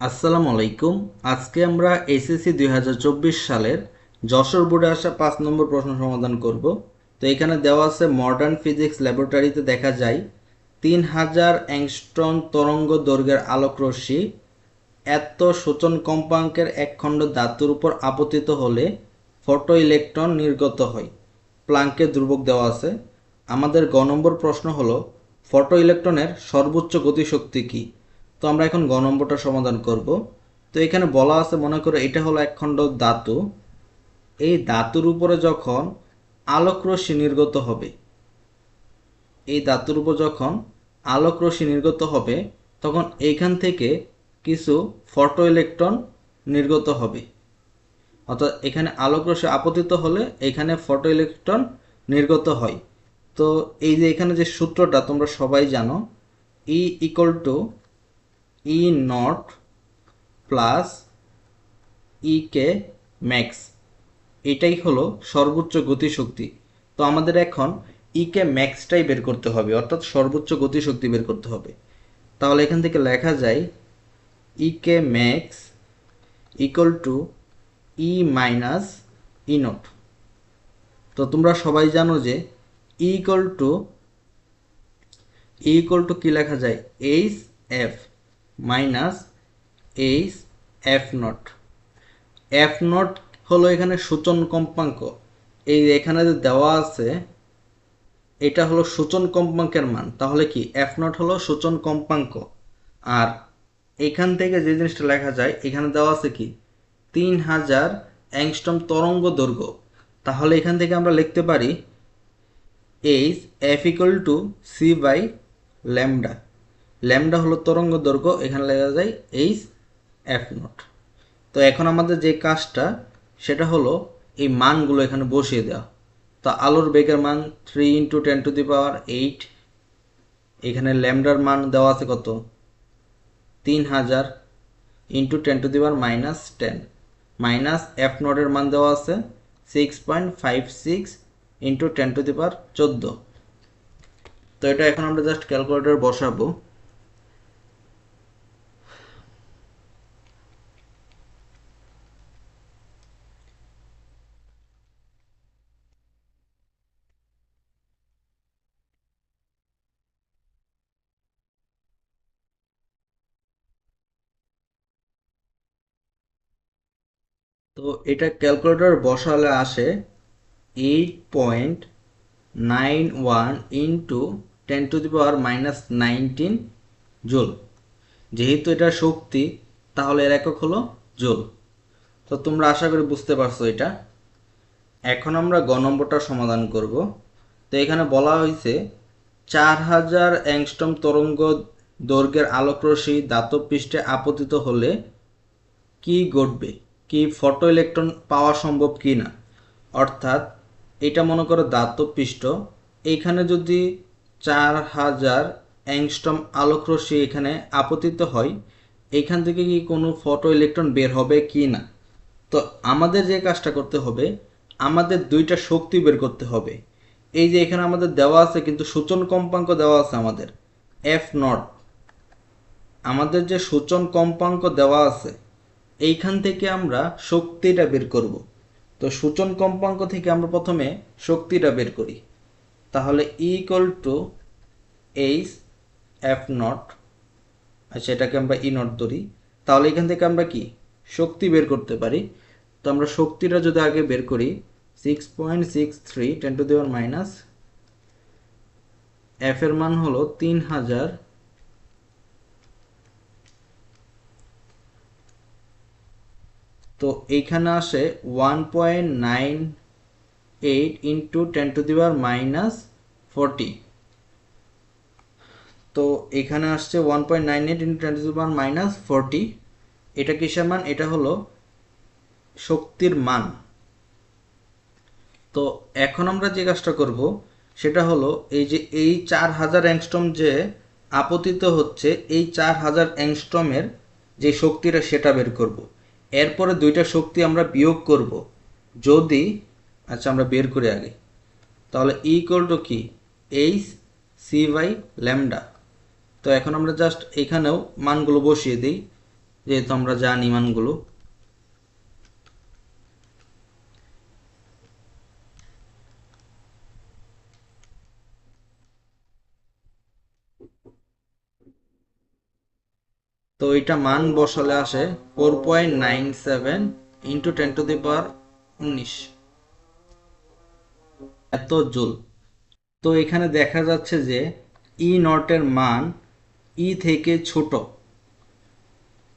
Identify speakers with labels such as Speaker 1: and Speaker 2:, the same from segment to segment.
Speaker 1: আসসালামু আলাইকুম আজকে আমরা এসএসসি দুই হাজার চব্বিশ সালের যশোর বোর্ডে আসা পাঁচ নম্বর প্রশ্ন সমাধান করব। তো এখানে দেওয়া আছে মডার্ন ফিজিক্স ল্যাবরেটরিতে দেখা যায়, তিন হাজার অ্যাংস্ট্রন তরঙ্গ দৈর্ঘ্যের আলোকরশ্মি এত সূচন কম্পাঙ্কের এক খণ্ড ধাতুর উপর আপতিত হলে ফটো ইলেকট্রন নির্গত হয়। প্লাঙ্কে ধ্রুবক দেওয়া আছে। আমাদের গ নম্বর প্রশ্ন হলো ফটো ইলেকট্রনের সর্বোচ্চ গতিশক্তি কী? তো আমরা এখন গ নম্বরটা সমাধান করব। তো এখানে বলা আছে, মনে করো এটা হলো এক খণ্ড ধাতু। এই ধাতুর উপরে যখন আলোক রশ্মি নির্গত হবে, এই ধাতুর উপর যখন আলোক রশ্মি নির্গত হবে, তখন এইখান থেকে কিছু ফটো ইলেকট্রন নির্গত হবে। অর্থাৎ এখানে আলোক রশ্মি আপতিত হলে এখানে ফটো ইলেকট্রন নির্গত হয়। তো এই যে এখানে যে সূত্রটা তোমরা সবাই জানো E equal to E nought plus E K max এটাই হলো সর্বোচ্চ গতিশক্তি। তো আমাদের এখন ই কে ম্যাক্সটাই বের করতে হবে, অর্থাৎ সর্বোচ্চ গতিশক্তি বের করতে হবে। তাহলে এখান থেকে লেখা যায় E K max equal to E minus E nought তো তোমরা সবাই জানো যে ই টু ই টু কী লেখা যায়? H F minus H F nought F nought হলো এখানে সূচন কম্পাঙ্ক। এই এখানে যে দেওয়া আছে, এটা হলো সূচন কম্পাঙ্কের মান। তাহলে কি? এফ নট হলো সূচন কম্পাঙ্ক। আর এখান থেকে যে জিনিসটা লেখা যায়, এখানে দেওয়া আছে কি? তিন হাজার অ্যাংস্টম তরঙ্গ দৈর্ঘ্য। তাহলে এখান থেকে আমরা লিখতে পারি H F equal to C by lambda lambda হলো তরঙ্গ দৈর্ঘ্য, এখানে লেখা যায় এইচ এফ নট তো এখন আমাদের যে কাজটা, সেটা হলো এই মানগুলো এখানে বসিয়ে দেওয়া। তো আলোর বেগের মান three into ten to the power eight এখানে ল্যামডার মান দেওয়া আছে কত? তিন হাজার into ten to the power minus ten minus F নটের মান দেওয়া আছে six point five six into ten to the power চোদ্দ। তো এটা এখন আমরা জাস্ট ক্যালকুলেটর বসাবো। তো এটা ক্যালকুলেটর বসালে আসে eight point nine one into ten to the power minus nineteen joule যেহেতু এটা শক্তি, তাহলে এর একক হলো জুল তো তোমরা আশা করি বুঝতে পারছ এটা। এখন আমরা গ নম্বরটা সমাধান করব। তো এখানে বলা হয়েছে চার হাজার অ্যাংস্টম তরঙ্গ দৈর্ঘ্যের আলোকরশ্মি দাতব পৃষ্ঠে আপতিত হলে কি ঘটবে? কি ফটো ইলেকট্রন পাওয়া সম্ভব কি না অর্থাৎ, এটা মনে করো দাতব এইখানে যদি চার হাজার অ্যাংস্টম আলোকরশ্মি এখানে আপতিত হয়, এইখান থেকে কি কোনো ফটো ইলেকট্রন বের হবে কি না তো আমাদের যে কাজটা করতে হবে, আমাদের দুইটা শক্তি বের করতে হবে। এই যে এখানে আমাদের দেওয়া আছে, কিন্তু সূচন কম্পাঙ্ক দেওয়া আছে আমাদের এফ নট আমাদের যে সূচন কম্পাঙ্ক দেওয়া আছে এইখান থেকে আমরা শক্তিটা বের করব। তো সূচন কম্পাঙ্ক থেকে আমরা প্রথমে শক্তিটা বের করি। তাহলে E equal to H F nought আচ্ছা এটাকে আমরা ই নট ধরি। তাহলে এখান থেকে আমরা কি? শক্তি বের করতে পারি। তো আমরা শক্তিটা যদি আগে বের করি six point six three ten to দেওয়ার মাইনাস এফ এর মান হলো তিন হাজার তো এইখানে আসে one point nine eight into ten to দিবার মাইনাস ফোরটি তো এখানে আসছে one point nine eight into ten to দিবার মাইনাস ফোরটি এটা কিসের মান? এটা হলো শক্তির মান। তো এখন আমরা যে কাজটা করব, সেটা হলো এই যে এই চার হাজার অ্যাংস্ট্রম যে আপতিত হচ্ছে, এই চার হাজার অ্যাংস্ট্রমের যে শক্তিটা, সেটা বের করব। এরপরে দুইটা শক্তি আমরা বিয়োগ করব। যদি আচ্ছা আমরা বের করি আগে। তাহলে ইকুয়াল টু কি? এইচ সি বাই ল্যামডা তো এখন আমরা জাস্ট এখানেও মানগুলো বসিয়ে দিই, যেহেতু আমরা জানি মানগুলো। তো এটা মান বসালে আসে four point nine seven into ten to the power উনিশ এত জুল। তো এখানে দেখা যাচ্ছে যে ই নটের মান ই থেকে ছোট।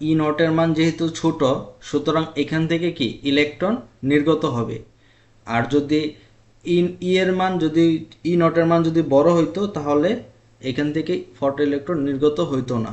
Speaker 1: ই নটের মান যেহেতু ছোট, সুতরাং এখান থেকে কি? ইলেকট্রন নির্গত হবে। আর যদি ইন ই এর মান যদি ই নটের মান যদি বড় হইতো, তাহলে এখান থেকে ফটো ইলেকট্রন নির্গত হইতো না।